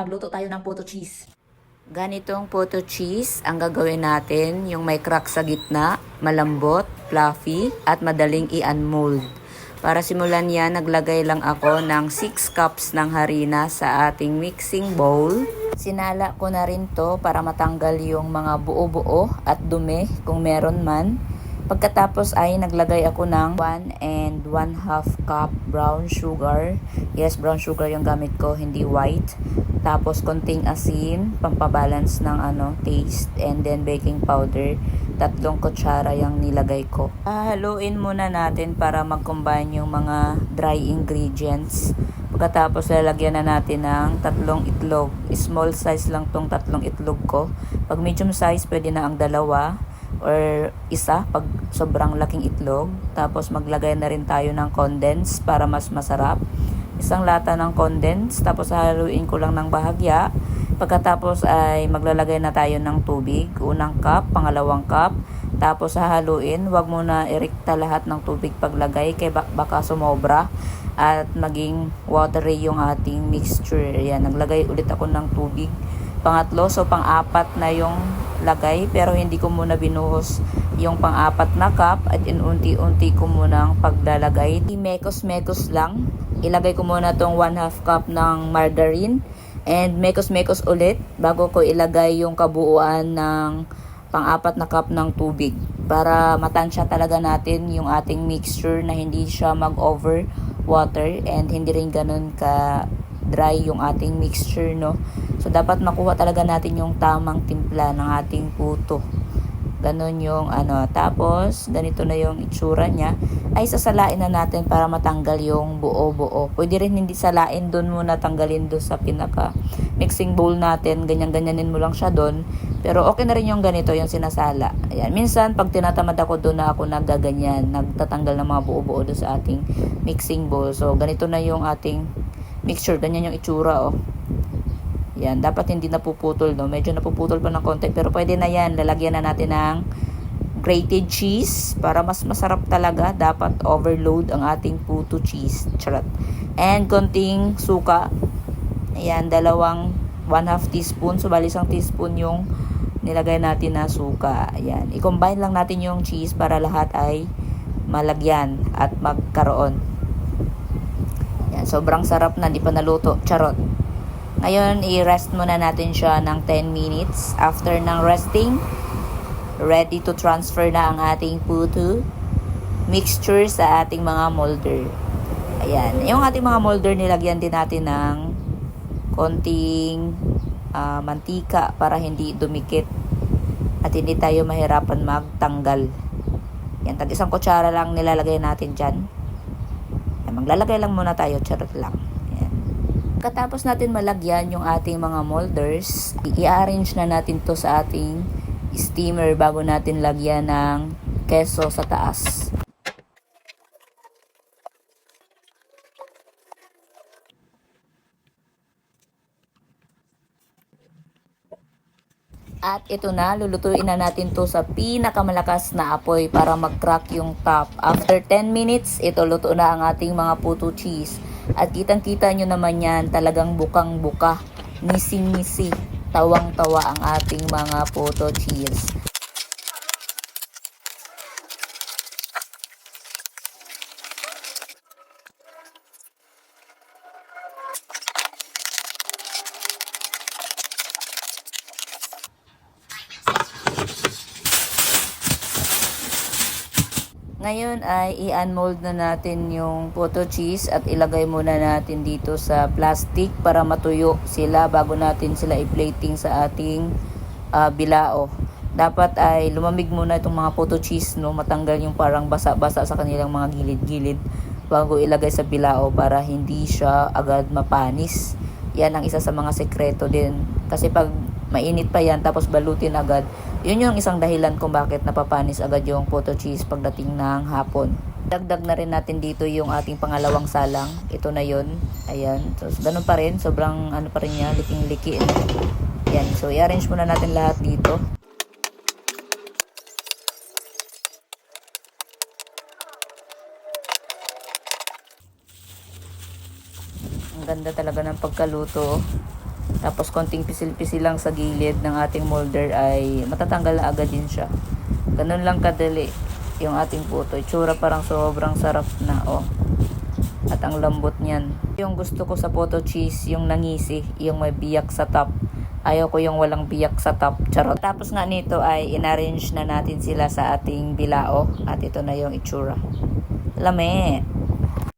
magluto tayo ng puto cheese. Ganitong photo cheese ang gagawin natin, yung may crack sa gitna, malambot, fluffy, at madaling i-unmold. Para simulan yan, naglagay lang ako ng 6 cups ng harina sa ating mixing bowl. Sinala ko na rin to para matanggal yung mga buo-buo at dumi kung meron man. Pagkatapos ay naglagay ako ng 1 and 1 half cup brown sugar. Yes, brown sugar yung gamit ko, hindi white. Tapos konting asin, pampabalance ng ano, taste. And then baking powder. Tatlong kutsara yung nilagay ko. Hahaluin muna natin para mag-combine yung mga dry ingredients. Pagkatapos lalagyan na natin ng tatlong itlog. Small size lang tong tatlong itlog ko. Pag medium size, pwede na ang dalawa or isa pag sobrang laking itlog. Tapos maglagay na rin tayo ng condense para mas masarap. Isang lata ng condense, tapos haluin ko lang ng bahagya. Pagkatapos ay maglalagay na tayo ng tubig. Unang cup, pangalawang cup. Tapos hahaluin, wag mo na irikta lahat ng tubig paglagay kay bak- baka sumobra at maging watery yung ating mixture. Yan, naglagay ulit ako ng tubig. Pangatlo, so pang-apat na yung lagay pero hindi ko muna binuhos yung pang-apat na cup at inunti-unti ko muna ang paglalagay. Mekos-mekos lang. Ilagay ko muna tong 1 half cup ng margarine and mekos-mekos ulit bago ko ilagay yung kabuuan ng pang-apat na cup ng tubig para matansya talaga natin yung ating mixture na hindi siya mag-over water and hindi rin ganun ka dry yung ating mixture no so dapat makuha talaga natin yung tamang timpla ng ating puto. Ganun yung ano. Tapos ganito na yung itsura niya. Ay sasalain na natin para matanggal yung buo-buo. Pwede rin hindi salain. Doon muna tanggalin doon sa pinaka mixing bowl natin. Ganyan-ganyanin mo lang siya doon. Pero okay na rin yung ganito yung sinasala. Ayan. Minsan pag tinatamad ako doon na ako nagaganyan. Nagtatanggal ng mga buo-buo doon sa ating mixing bowl. So ganito na yung ating mixture. Ganyan yung itsura oh yan, dapat hindi napuputol, no? Medyo napuputol pa ng konti, pero pwede na yan. Lalagyan na natin ng grated cheese para mas masarap talaga. Dapat overload ang ating puto cheese. Charot. And konting suka. Ayan, dalawang 1 half teaspoon. So, bali isang teaspoon yung nilagay natin na suka. Ayan. I-combine lang natin yung cheese para lahat ay malagyan at magkaroon. Ayan, sobrang sarap na. Di pa naluto. Charot. Ngayon, i-rest muna natin siya ng 10 minutes. After ng resting, ready to transfer na ang ating puto mixture sa ating mga molder. Ayan. Yung ating mga molder, nilagyan din natin ng konting ah, mantika para hindi dumikit at hindi tayo mahirapan magtanggal. Yan, tag isang kutsara lang nilalagay natin dyan. Yan, maglalagay lang muna tayo, charot lang. Yan. Katapos natin malagyan yung ating mga molders, i-arrange na natin to sa ating steamer bago natin lagyan ng keso sa taas. At ito na, lulutuin na natin to sa pinakamalakas na apoy para mag-crack yung top. After 10 minutes, ito luto na ang ating mga puto cheese. At kitang-kita nyo naman yan, talagang bukang-buka, nising-nisi, tawang-tawa ang ating mga puto cheese. Ngayon ay i-unmold na natin yung photo cheese at ilagay muna natin dito sa plastic para matuyo sila bago natin sila i-plating sa ating ah, bilao. Dapat ay lumamig muna itong mga photo cheese no, matanggal yung parang basa-basa sa kanilang mga gilid-gilid bago ilagay sa bilao para hindi siya agad mapanis. Yan ang isa sa mga sekreto din. Kasi pag mainit pa yan tapos balutin agad, yun yung isang dahilan kung bakit napapanis agad yung photo cheese pagdating ng hapon. Dagdag na rin natin dito yung ating pangalawang salang. Ito na yun. Ayan. So, ganun pa rin. Sobrang ano pa rin niya, liking-liki. Yan. So, i-arrange muna natin lahat dito. Ang ganda talaga ng pagkaluto. Tapos konting pisil-pisil lang sa gilid ng ating molder ay matatanggal na agad din siya. Ganun lang kadali yung ating puto. Itsura parang sobrang sarap na oh. At ang lambot niyan. Yung gusto ko sa photo cheese, yung nangisi, yung may biyak sa top. Ayaw ko yung walang biyak sa top. Charot. Tapos nga nito ay inarrange na natin sila sa ating bilao. At ito na yung itsura. Lame.